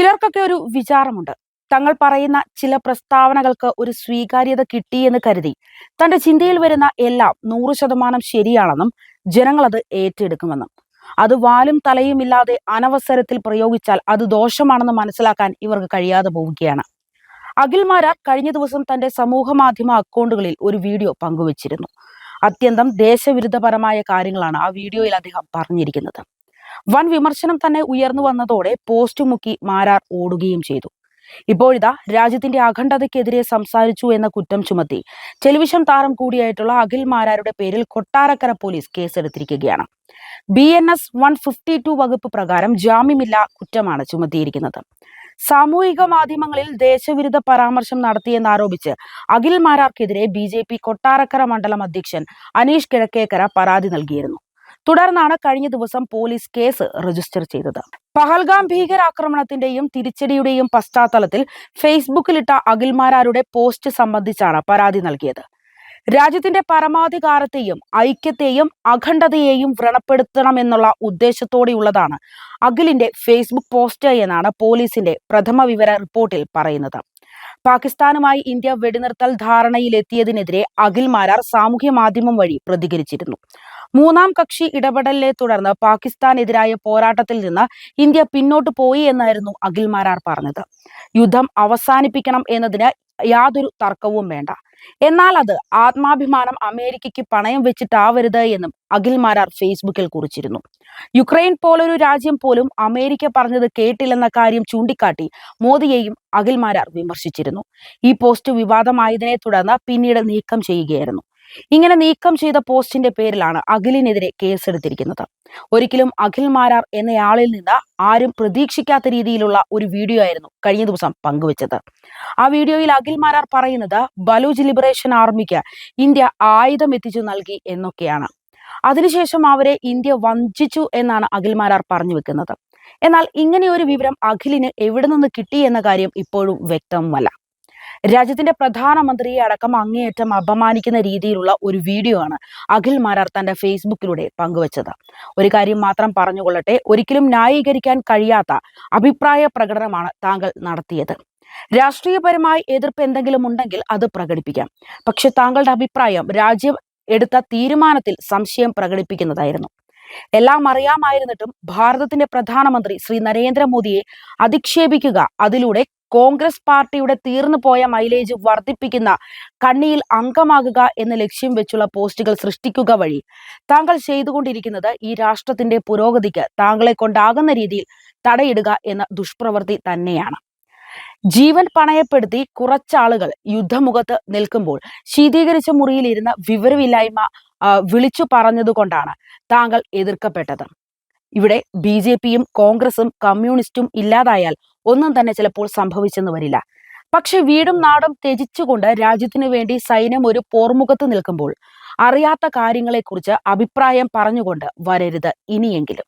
ചിലർക്കൊക്കെ ഒരു വിചാരമുണ്ട്. തങ്ങൾ പറയുന്ന ചില പ്രസ്താവനകൾക്ക് ഒരു സ്വീകാര്യത കിട്ടിയെന്ന് കരുതി. തന്റെ ചിന്തയിൽ വരുന്ന എല്ലാം നൂറ് ശതമാനം ശരിയാണെന്നും ജനങ്ങളത് ഏറ്റെടുക്കുമെന്നും. അത് വാലും തലയും ഇല്ലാതെ അനവസരത്തിൽ പ്രയോഗിച്ചാൽ അത് ദോഷമാണെന്ന് മനസ്സിലാക്കാൻ ഇവർക്ക് കഴിയാതെ പോവുകയാണ്. അഖിൽ മാരാർ കഴിഞ്ഞ ദിവസം തന്റെ സമൂഹ മാധ്യമ അക്കൗണ്ടുകളിൽ ഒരു വീഡിയോ പങ്കുവച്ചിരുന്നു. അത്യന്തം ദേശവിരുദ്ധപരമായ കാര്യങ്ങളാണ് ആ വീഡിയോയിൽ അദ്ദേഹം പറഞ്ഞിരിക്കുന്നത്. വൻ വിമർശനം തന്നെ ഉയർന്നു വന്നതോടെ പോസ്റ്റ് മുക്കി മാരാർ ഓടുകയും ചെയ്തു. ഇപ്പോഴിതാ രാജ്യത്തിന്റെ അഖണ്ഡതയ്ക്കെതിരെ സംസാരിച്ചു എന്ന കുറ്റം ചുമത്തി ടെലിവിഷൻ താരം കൂടിയായിട്ടുള്ള അഖിൽ മാരാരുടെ പേരിൽ Kottarakkara police കേസെടുത്തിരിക്കുകയാണ്. B N S one fifty two വകുപ്പ് പ്രകാരം ജാമ്യമില്ല കുറ്റമാണ് ചുമത്തിയിരിക്കുന്നത്. സാമൂഹിക മാധ്യമങ്ങളിൽ ദേശവിരുദ്ധ പരാമർശം നടത്തിയെന്നാരോപിച്ച് അഖിൽ മാരാർക്കെതിരെ ബി ജെ പി കൊട്ടാരക്കര മണ്ഡലം അധ്യക്ഷൻ അനീഷ് കിഴക്കേക്കര പരാതി നൽകിയിരുന്നു. തുടർന്നാണ് കഴിഞ്ഞ ദിവസം പോലീസ് കേസ് രജിസ്റ്റർ ചെയ്തത്. പഹൽഗാം ഭീകരാക്രമണത്തിന്റെയും തിരിച്ചടിയുടെയും പശ്ചാത്തലത്തിൽ ഫേസ്ബുക്കിലിട്ട അഖിൽമാരാരുടെ പോസ്റ്റ് സംബന്ധിച്ചാണ് പരാതി നൽകിയത്. രാജ്യത്തിന്റെ പരമാധികാരത്തെയും ഐക്യത്തെയും അഖണ്ഡതയെയും വ്രണപ്പെടുത്തണമെന്നുള്ള ഉദ്ദേശത്തോടെയുള്ളതാണ് അഖിലിന്റെ ഫേസ്ബുക്ക് പോസ്റ്റ് എന്നാണ് പോലീസിന്റെ പ്രഥമ വിവര റിപ്പോർട്ടിൽ പറയുന്നത്. പാകിസ്ഥാനുമായി ഇന്ത്യ വെടിനിർത്തൽ ധാരണയിലെത്തിയതിനെതിരെ അഖിൽ മാരാർ സാമൂഹ്യ മാധ്യമം വഴി പ്രതികരിച്ചിരുന്നു. മൂന്നാം കക്ഷി ഇടപെടലിനെ തുടർന്ന് പാകിസ്ഥാനെതിരായ പോരാട്ടത്തിൽ നിന്ന് ഇന്ത്യ പിന്നോട്ട് പോയി എന്നായിരുന്നു അഖിൽ മാരാർ പറഞ്ഞത്. യുദ്ധം അവസാനിപ്പിക്കണം എന്നതിന് യാതൊരു തർക്കവും വേണ്ട. എന്നാൽ അത് ആത്മാഭിമാനം അമേരിക്കയ്ക്ക് പണയം വെച്ചിട്ടാവരുത് എന്നും അഖിൽ മാരാർ ഫേസ്ബുക്കിൽ കുറിച്ചിരുന്നു. യുക്രൈൻ പോലൊരു രാജ്യം പോലും അമേരിക്ക പറഞ്ഞത് കേട്ടില്ലെന്ന കാര്യം ചൂണ്ടിക്കാട്ടി മോദിയെയും അഖിൽ മാരാർ വിമർശിച്ചിരുന്നു. ഈ പോസ്റ്റ് വിവാദമായതിനെ തുടർന്ന് പിന്നീട് നീക്കം ചെയ്യുകയായിരുന്നു. ഇങ്ങനെ നീക്കം ചെയ്ത പോസ്റ്റിന്റെ പേരിലാണ് അഖിലിനെതിരെ കേസെടുത്തിരിക്കുന്നത്. ഒരിക്കലും അഖിൽ മാരാർ എന്നയാളിൽ നിന്ന് ആരും പ്രതീക്ഷിക്കാത്ത രീതിയിലുള്ള ഒരു വീഡിയോ ആയിരുന്നു കഴിഞ്ഞ ദിവസം പങ്കുവച്ചത്. ആ വീഡിയോയിൽ അഖിൽ മാരാർ പറയുന്നത് ബലൂജ് ലിബറേഷൻ ആർമിക്ക് ഇന്ത്യ ആയുധം എത്തിച്ചു നൽകി എന്നൊക്കെയാണ്. അതിനുശേഷം അവരെ ഇന്ത്യ വഞ്ചിച്ചു എന്നാണ് അഖിൽ മാരാർ പറഞ്ഞു വെക്കുന്നത്. എന്നാൽ ഇങ്ങനെ ഒരു വിവരം അഖിലിന് എവിടെ നിന്ന് കിട്ടി എന്ന കാര്യം ഇപ്പോഴും വ്യക്തമല്ല രാജ്യത്തിന്റെ പ്രധാനമന്ത്രിയെ അടക്കം അങ്ങേയറ്റം അപമാനിക്കുന്ന രീതിയിലുള്ള ഒരു വീഡിയോ ആണ് അഖിൽ മാരാർ തന്റെ ഫേസ്ബുക്കിലൂടെ പങ്കുവച്ചത്. ഒരു കാര്യം മാത്രം പറഞ്ഞുകൊള്ളട്ടെ ഒരിക്കലും ന്യായീകരിക്കാൻ കഴിയാത്ത അഭിപ്രായ പ്രകടനമാണ് താങ്കൾ നടത്തിയത്. രാഷ്ട്രീയപരമായി എതിർപ്പ് എന്തെങ്കിലും ഉണ്ടെങ്കിൽ അത് പ്രകടിപ്പിക്കാം. പക്ഷെ താങ്കളുടെ അഭിപ്രായം രാജ്യം എടുത്ത തീരുമാനത്തിൽ സംശയം പ്രകടിപ്പിക്കുന്നതായിരുന്നു. എല്ലാം അറിയാമായിരുന്നിട്ടും ഭാരതത്തിന്റെ പ്രധാനമന്ത്രി ശ്രീ നരേന്ദ്രമോദിയെ അധിക്ഷേപിക്കുക അതിലൂടെ കോൺഗ്രസ് പാർട്ടിയുടെ തീർന്നു പോയ മൈലേജ് വർദ്ധിപ്പിക്കുന്ന കണ്ണിയിൽ അംഗമാകുക എന്ന ലക്ഷ്യം വെച്ചുള്ള പോസ്റ്റുകൾ സൃഷ്ടിക്കുക വഴി താങ്കൾ ചെയ്തുകൊണ്ടിരിക്കുന്നത് ഈ രാഷ്ട്രത്തിന്റെ പുരോഗതിക്ക് താങ്കളെ കൊണ്ടാകുന്ന രീതിയിൽ തടയിടുക എന്ന ദുഷ്പ്രവൃത്തി തന്നെയാണ്. ജീവൻ പണയപ്പെടുത്തി കുറച്ചാളുകൾ യുദ്ധമുഖത്ത് നിൽക്കുമ്പോൾ ശീതീകരിച്ച മുറിയിലിരുന്ന വിവരമില്ലായ്മ വിളിച്ചു പറഞ്ഞതുകൊണ്ടാണ് താങ്കൾ എതിർക്കപ്പെട്ടത്. ഇവിടെ ബി ജെ പിയും കോൺഗ്രസും കമ്മ്യൂണിസ്റ്റും ഇല്ലാതായാൽ ഒന്നും തന്നെ ചിലപ്പോൾ സംഭവിച്ചെന്ന് വരില്ല. പക്ഷെ വീടും നാടും ത്യജിച്ചുകൊണ്ട് രാജ്യത്തിനു വേണ്ടി സൈന്യം ഒരു പോർമുഖത്ത് നിൽക്കുമ്പോൾ അറിയാത്ത കാര്യങ്ങളെക്കുറിച്ച് അഭിപ്രായം പറഞ്ഞുകൊണ്ട് വരരുത് ഇനിയെങ്കിലും.